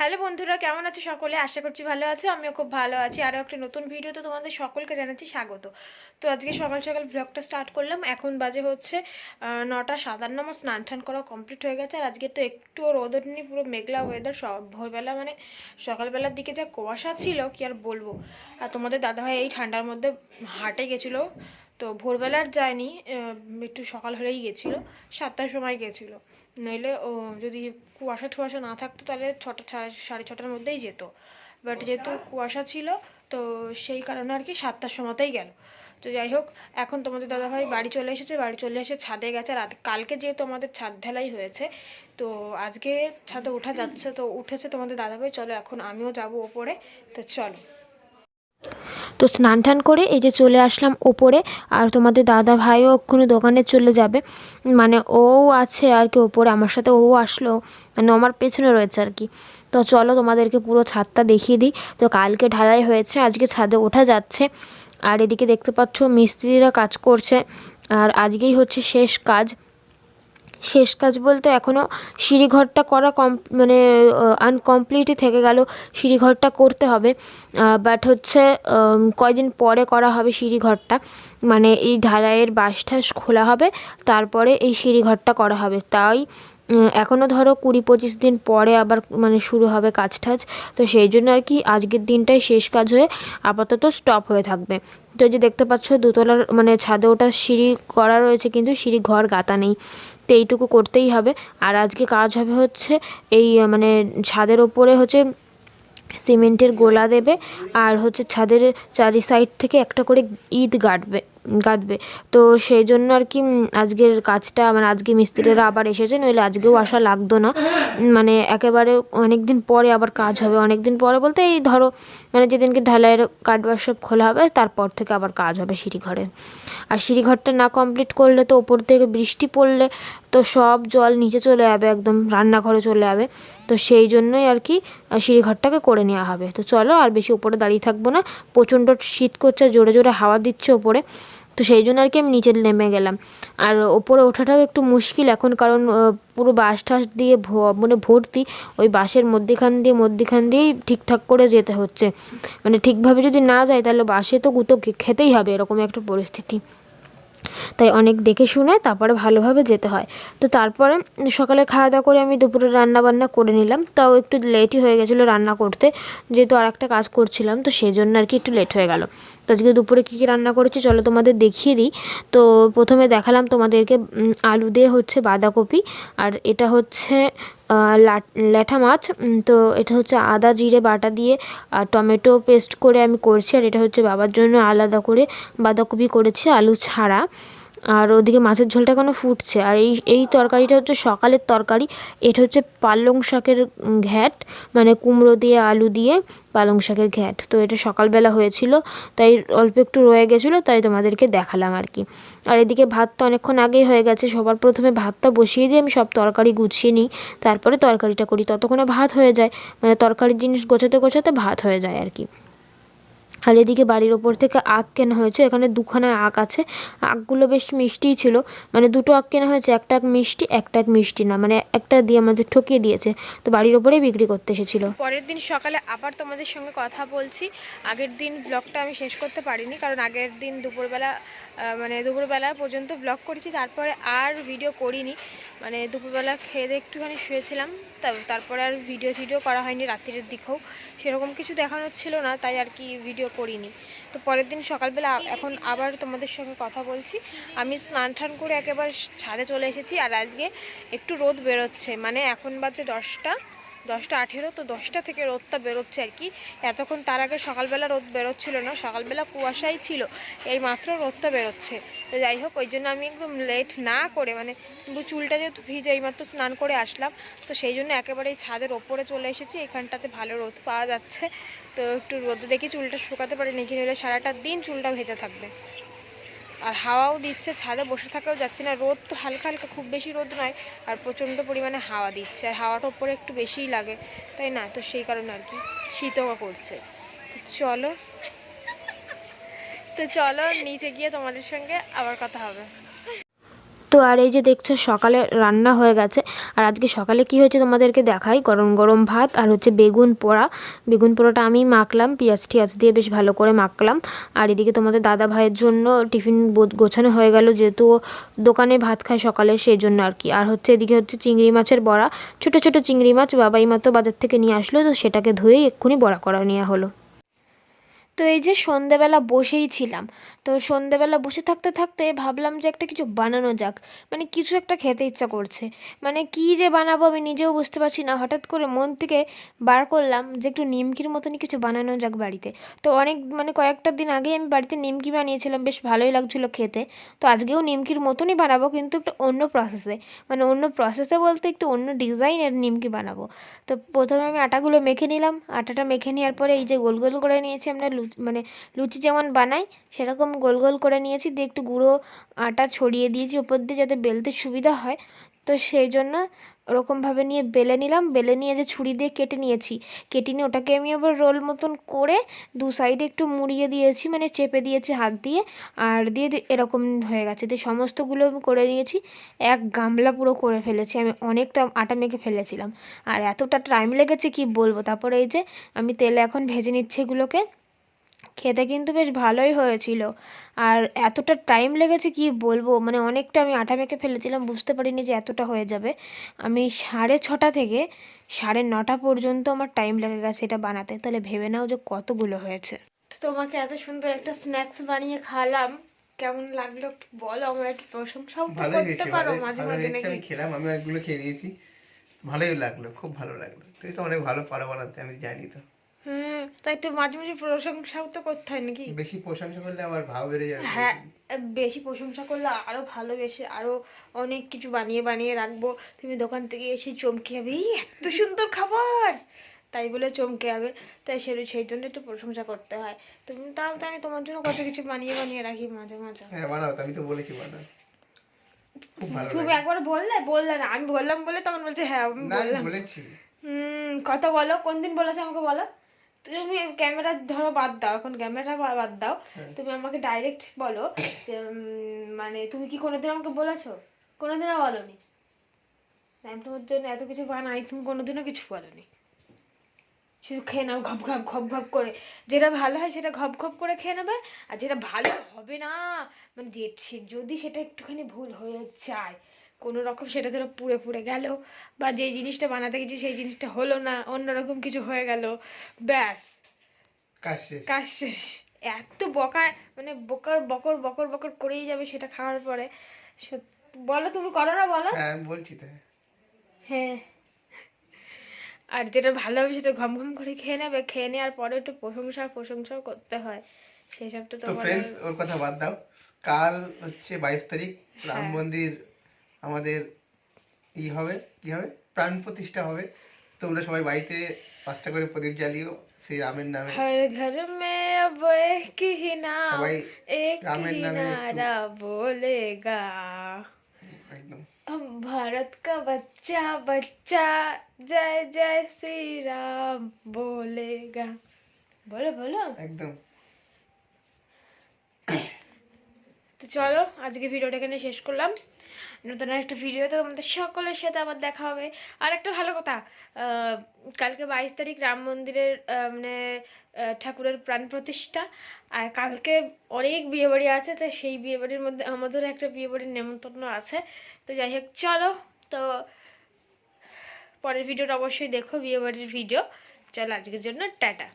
Hello বন্ধুরা, কেমন আছো সকলে? আশা করছি ভালো আছো, আমিও খুব ভালো আছি। আরও একটা নতুন ভিডিওতে তোমাদের সকলকে জানাচ্ছি স্বাগত। তো আজকে সকাল সকাল ব্লগটা স্টার্ট করলাম। এখন বাজে হচ্ছে নটা সাতান্ন, আমার স্নান টান করা কমপ্লিট হয়ে গেছে। আর আজকে তো একটুও রোদ ওঠেনি, পুরো মেঘলা ওয়েদার সব ভোরবেলা মানে সকালবেলার দিকে যা কুয়াশা ছিল, কি আর বলব। আর তোমাদের দাদাভাই এই ঠান্ডার মধ্যে হাটে গেছিল। তো ভোরবেলা আর যায়নি একটু সকাল হলেই গেছিল, সাতটার সময় গেছিল। নইলে ও যদি কুয়াশা টুয়াশা না থাকতো তাহলে ছটা সাড়ে ছটার মধ্যেই যেত। বাট যেহেতু কুয়াশা ছিল, তো সেই কারণে আর কি সাতটার সময়তেই গেল। তো যাই হোক, এখন তোমাদের দাদাভাই বাড়ি চলে এসেছে, বাড়ি চলে এসে ছাদে গেছে। আর কালকে যেহেতু আমাদের ছাদ ঢালাই হয়েছে, তো আজকে ছাদে ওঠা যাচ্ছে, তো উঠেছে তোমাদের দাদাভাই। চলো এখন আমিও যাব ওপরে, তো চলো। তো স্নান টান করে এই যে চলে আসলাম ওপরে আর তোমাদের দাদা ভাইও এক্ষুনি দোকানে চলে যাবে। মানে ও আছে আর কি ওপরে, আমার সাথে ও আসলো মানে আমার পেছনে রয়েছে আর কি। তো চলো তোমাদেরকে পুরো ছাদটা দেখিয়ে দিই। তো কালকে ঢালাই হয়েছে, আজকে ছাদে ওঠা যাচ্ছে। আর এদিকে দেখতে পাচ্ছ মিস্ত্রিরা কাজ করছে। আর আজকেই হচ্ছে শেষ কাজ। শেষ কাজ বলতে এখনও সিঁড়িঘরটা করা কম মানে আনকমপ্লিটই থেকে গেল, সিঁড়িঘরটা করতে হবে। বাট হচ্ছে কয়দিন পরে করা হবে সিঁড়িঘরটা মানে এই ঢালাইয়ের বাঁশ ঠাস খোলা হবে, তারপরে এই সিঁড়িঘরটা করা হবে। তাই এখনও ধরো কুড়ি পঁচিশ দিন পরে আবার মানে শুরু হবে কাজ টাজ, তো সেই জন্য আর কি আজকের দিনটাই শেষ কাজ হয়ে আপাতত স্টপ হয়ে থাকবে। তো যে দেখতে পাচ্ছ দুতলার মানে ছাদে ওটা সিঁড়ি করা রয়েছে কিন্তু সিঁড়ি ঘর গাতা নেই, তো এইটুকু করতেই হবে। আর আজকে কাজ হবে হচ্ছে এই মানে ছাদের ওপরে হচ্ছে সিমেন্টের গোলা দেবে, আর হচ্ছে ছাদের চারি সাইড থেকে একটা করে ইট গাঁটবে। গাঁথবে তো সেই জন্য আর কি আজকের কাজটা মানে আজকে মিস্ত্রিরা আবার এসেছে, নইলে আজকেও আসা লাগতো না। মানে একেবারে অনেক দিন পরে আবার কাজ হবে। অনেক দিন পরে বলতে এই ধরো মানে যেদিনকে ঢালাইয়ের কাঠবার সব খোলা হবে, তারপর থেকে আবার কাজ হবে সিঁড়িঘরে। আর সিঁড়িঘরটা না কমপ্লিট করলে তো ওপর থেকে বৃষ্টি পড়লে তো সব জল নিচে চলে যাবে, একদম রান্নাঘরে চলে যাবে। তো সেই জন্যই আর কি সিঁড়িঘরটাকে করে নেওয়া হবে। তো চলো আর বেশি উপরে দাঁড়িয়ে থাকব না। প্রচণ্ড শীত করছে, জোরে জোরে হাওয়া দিচ্ছে ওপরে। তো সেই জন্য আর কি আমি নিচে নেমে গেলাম। আর ওপরে ওঠাটাও একটু মুশকিল এখন, কারণ পুরো বাস ঠাস দিয়ে মানে ভর্তি, ওই বাসের মধ্যেখান দিয়ে, মধ্যেখান দিয়েই ঠিকঠাক করে যেতে হচ্ছে। মানে ঠিকভাবে যদি না যায়, তাহলে বাসে তো গুঁতো খেতেই হবে, এরকম একটা পরিস্থিতি। তাই অনেক দেখে শুনে তারপরে ভালোভাবে যেতে হয়। তো তারপরে সকালে খাওয়া দাওয়া করে আমি দুপুরে রান্না বান্না করে নিলাম। তাও একটু লেটই হয়ে গেছিল রান্না করতে। যেহেতু আর একটা কাজ করছিলাম, তো সেই জন্য আর কি একটু লেট হয়ে গেল। তো আজকে দুপুরে কী কী রান্না করেছি চলো তোমাদের দেখিয়ে দিই। তো প্রথমে দেখালাম তোমাদেরকে আলু দিয়ে হচ্ছে বাঁধাকপি। আর এটা হচ্ছে ল্যাঠা মাছ তো এটা হচ্ছে আদা, জিরে, বাটা দিয়ে আর টমেটো পেস্ট করে আমি করছি, আর এটা হচ্ছে বাবার জন্য আলাদা করে বাঁধাকপি করেছি, আলু ছাড়া। আর ওদিকে মাছের ঝোলটা এখনও ফুটছে? আর এই এই তরকারিটা হচ্ছে সকালের তরকারি। এটা হচ্ছে পালং শাকের ঘ্যাট। মানে কুমড়ো দিয়ে, আলু দিয়ে পালং শাকের ঘ্যাট। তো এটা সকালবেলা হয়েছিল, তাই অল্প একটু রয়ে গেছিল, তাই তোমাদেরকে দেখালাম আর কি। আর এদিকে ভাত তো অনেকক্ষণ আগেই হয়ে গেছে, সবার প্রথমে ভাতটা বসিয়ে দিয়ে আমি সব তরকারি গুছিয়ে নিই, তারপরে তরকারিটা করি। ততক্ষণে ভাত হয়ে যায় মানে তরকারির জিনিস গোছাতে গোছাতে ভাত হয়ে যায় আর কি। আর এদিকে বাড়ির ওপর থেকে আখ কেনা হয়েছে। এখানে দুখানা আখ আছে। আখগুলো বেশ মিষ্টিই ছিল। মানে দুটো আখ কেনা হয়েছে, একটা আখ মিষ্টি, একটা আখ মিষ্টি না। মানে একটা দিয়ে আমাদের ঠকিয়ে দিয়েছে। তো বাড়ির ওপরেই বিক্রি করতে এসেছিল। পরের দিন সকালে আবার তোমাদের সঙ্গে কথা বলছি। আগের দিন ব্লগটা আমি শেষ করতে পারিনি, কারণ আগের দিন দুপুরবেলা মানে দুপুরবেলা পর্যন্ত ব্লগ করেছি তারপরে আর ভিডিও করিনি। মানে দুপুরবেলা খেয়ে দিয়ে একটুখানি শুয়েছিলাম তারপরে আর ভিডিও ভিডিও করা হয়নি রাত্রির দিকেও। সেরকম কিছু দেখানোর ছিল না তাই আর কি ভিডিও করিনি। তো পরের দিন সকালবেলা এখন আবার তোমাদের সঙ্গে কথা বলছি। আমি স্নান টান করে একেবারে ছাদে চলে এসেছি আর আজকে একটু রোদ বেরোচ্ছে। মানে এখন বাজে দশটা। দশটা আঠেরো, তো দশটা থেকে রোদটা বেরোচ্ছে আর কি। এতক্ষণ তার আগে সকালবেলা রোদ বেরোচ্ছিল না, সকালবেলা কুয়াশাই ছিল, এই মাত্র রোদটা বেরোচ্ছে। তো যাই হোক, ওই জন্য আমি একদম লেট না করে মানে চুলটা যেহেতু ভিজে এইমাত্র স্নান করে আসলাম, তো সেই জন্য একেবারে এই ছাদের ওপরে চলে এসেছি, এখানটাতে ভালো রোদ পাওয়া যাচ্ছে। তো একটু রোদে দেখি চুলটা শুকাতে পারি নাকি সারাটা দিন চুলটা ভেজা থাকবে। আর হাওয়াও দিচ্ছে, ছাদে বসে থাকাও যাচ্ছে না। রোদ তো হালকা হালকা, খুব বেশি রোদ নয়, আর প্রচণ্ড পরিমাণে হাওয়া দিচ্ছে। আর হাওয়াটা ওপরে একটু বেশিই লাগে, তাই না? তো সেই কারণে আর কি শীতও করছে তো চলো তো চলো, নিচে গিয়ে তোমাদের সঙ্গে আবার কথা হবে। তো আর এই যে দেখছ সকালে রান্না হয়ে গেছে। আর আজকে সকালে কি হয়েছে তোমাদেরকে দেখাই? গরম গরম ভাত আর হচ্ছে বেগুন পোড়া। বেগুন পোড়াটা আমি মাখলাম, পেঁয়াজ টিয়াজ দিয়ে বেশ ভালো করে মাখলাম। আর এদিকে তোমাদের দাদা ভাইয়ের জন্য টিফিন গোছানো হয়ে গেল, যেহেতু দোকানে ভাত খায় সকালে সেই জন্য আর কি। আর হচ্ছে এদিকে হচ্ছে চিংড়ি মাছের বড়া। ছোট ছোট চিংড়ি মাছ বাবাই মাত্র বাজার থেকে নিয়ে আসলো, তো সেটাকে ধুয়েই এক্ষুনি বড়া করা নেওয়া হলো। তো এই যে সন্ধেবেলা বসেই ছিলাম, তো সন্ধেবেলা বসে থাকতে থাকতে ভাবলাম যে একটা কিছু বানানো যাক মানে কিছু একটা খেতে ইচ্ছা করছে মানে কি যে বানাবো আমি নিজেও বুঝতে পারছি না, হঠাৎ করে মন থেকে বার করলাম যে একটু নিমকির মতনই কিছু বানানো যাক বাড়িতে, তো অনেক মানে কয়েকটা দিন আগেই আমি বাড়িতে নিমকি বানিয়েছিলাম, বেশ ভালোই লাগছিল খেতে, তো আজকেও নিমকির মতনই বানাবো কিন্তু একটু অন্য প্রসেসে মানে অন্য প্রসেসে বলতে একটু অন্য ডিজাইনের নিমকি বানাবো, তো প্রথমে আমি আটাগুলো মেখে নিলাম, আটাটা মেখে নেওয়ার পরে এই যে গোল গোল করে নিয়েছি আমরা মানে লুচি যেমন বানাই, সেরকম গোল গোল করে নিয়েছি। দিয়ে একটু গুঁড়ো আটা ছড়িয়ে দিয়েছি উপর দিয়ে যাতে বেলতে সুবিধা হয়। তো সেই জন্য ওরকমভাবে নিয়ে বেলে নিলাম। বেলে নিয়ে যে ছুরি দিয়ে কেটে নিয়েছি, কেটে নিয়ে ওটাকে আমি আবার রোল মতন করে দু সাইডে একটু মুড়িয়ে দিয়েছি মানে চেপে দিয়েছি হাত দিয়ে। আর দিয়ে দিয়ে এরকম হয়ে গেছে। তো সমস্তগুলো আমি করে নিয়েছি। এক গামলা পুরো করে ফেলেছি। আমি অনেকটা আটা মেখে ফেলেছিলাম। আর এতটা টাইম লেগেছে কি বলব? তারপরে এই যে আমি তেলে এখন ভেজে নিচ্ছি এগুলোকে। খেতে কিন্তু বেশ ভালোই হয়েছিল। আর এতটা টাইম লেগেছে কি বলব? মানে অনেকটা আমি আটা মেখে ফেলেছিলাম বুঝতে পারিনি যে এতটা হয়ে যাবে। আমি সাড়ে ছটা থেকে সাড়ে নটা পর্যন্ত আমার টাইম লেগে গেছে এটা বানাতে। তাহলে ভেবে নাও যে কতগুলো হয়েছে। তোমাকে এত সুন্দর একটা স্ন্যাক্স বানিয়ে খাওয়ালাম। কেমন লাগল বলো আমার একটু প্রশংসাও তো করতে পারো মাঝে মাঝে নাকি? আমি খেলাম আমি একগুলো খেয়ে নিয়েছি। ভালোই লাগল খুব ভালো লাগল। তুই তো অনেক ভালো পারো বানাতে আমি জানি তো। হুম তাই তো মাঝে মাঝে প্রশংসাও তো করতে হয় নাকি? বেশি প্রশংসা করলে আমার ভাব বেড়ে যাবে হ্যাঁ বেশি প্রশংসা করলে আরও ভালোবেসে আরও অনেক কিছু বানিয়ে বানিয়ে রাখব। তুমি দোকান থেকে এসে চমকে যাবে "এই, এত সুন্দর খাবার! তাই বলে চমকে যাবে। তাই সে সেই জন্য একটু প্রশংসা করতে হয়। তুমি তাও তো আমি তোমার জন্য কত কিছু বানিয়ে বানিয়ে রাখি মাঝে মাঝে। হ্যাঁ বানাও তো আমি তো বলেছি বানাও। তুমি একবার বললে বললে না আমি বললাম বলে তখন বলছে হ্যাঁ আমি বললাম। বলেছি। হুম কত বলো কোন দিন বলেছ আমাকে বলো? তুমি ক্যামেরা ধরো বাদ দাও এখন ক্যামেরা বাদ দাও। হ্যাঁ। তুমি আমাকে ডাইরেক্ট বলো যে মানে তুমি কি কোনোদিন আমাকে বলেছ? কোনোদিনও বলনি। আমি তোমার জন্য এত কিছু বানাই তুমি কোনোদিনও কিছু বলনি। শুধু খেয়ে নাও ঘপ ঘপ ঘপ ঘপ করে। যেটা ভালো হয় সেটা ঘপ ঘপ করে খেয়ে নেবে আর যেটা ভালো হবে না মানে যে যদি সেটা একটুখানি ভুল হয়ে যায় কোনো রকম সেটা ধরো পুড়ে পুড়ে গেল বা যে জিনিসটা বানাতে গেছি সেই জিনিসটা হলো না অন্যরকম কিছু হয়ে গেল। ব্যাস। কাজ শেষ। এত বকা মানে বকর বকর বকর বকর করেই যাবে সেটা খাওয়ার পরে। বলো তুমি করো না বলো। হ্যাঁ বলছি তো হ্যাঁ। আর যেটা ভালো হবে সেটা ঘম ঘম করে খেয়ে নেবে। খেয়ে নেওয়ার পরে একটু প্রশংসা প্রশংসাও করতে হয়। সেসব তো তো ফ্রেন্ডস ওর কথা বাদ দাও। কাল হচ্ছে বাইশ তারিখ রাম হ্যাঁ। মন্দির আমাদের ই হবে কি হবে প্রাণ প্রতিষ্ঠা হবে তোমরা সবাই বাড়িতে পাঁচটা করে প্রদীপ জ্বালিও সেই রামের নামে हर घर में अब एक ही नाम সবাই एक रामेर ही नामे एक नारा बोलेगा একদম हम भारत का बच्चा बच्चा जय जय श्री राम बोलेगा বলো বলো একদম তো চলো আজকে ভিডিওটা এখানে শেষ করলাম নতুন একটা ভিডিওতে তোমাদের সকলের সাথে আবার দেখা হবে। আর একটা ভালো কথা কালকে বাইশ তারিখ রাম মন্দিরের মানে ঠাকুরের প্রাণ প্রতিষ্ঠা। আর কালকে অনেক বিয়েবাড়ি আছে, তো সেই বিয়েবাড়ির মধ্যে আমাদের একটা বিয়েবাড়ির নেমন্তন্ন আছে। তো যাই হোক, চলো, তো পরের ভিডিওটা অবশ্যই দেখো, বিয়েবাড়ির ভিডিও চলো, আজকের জন্য টাটা।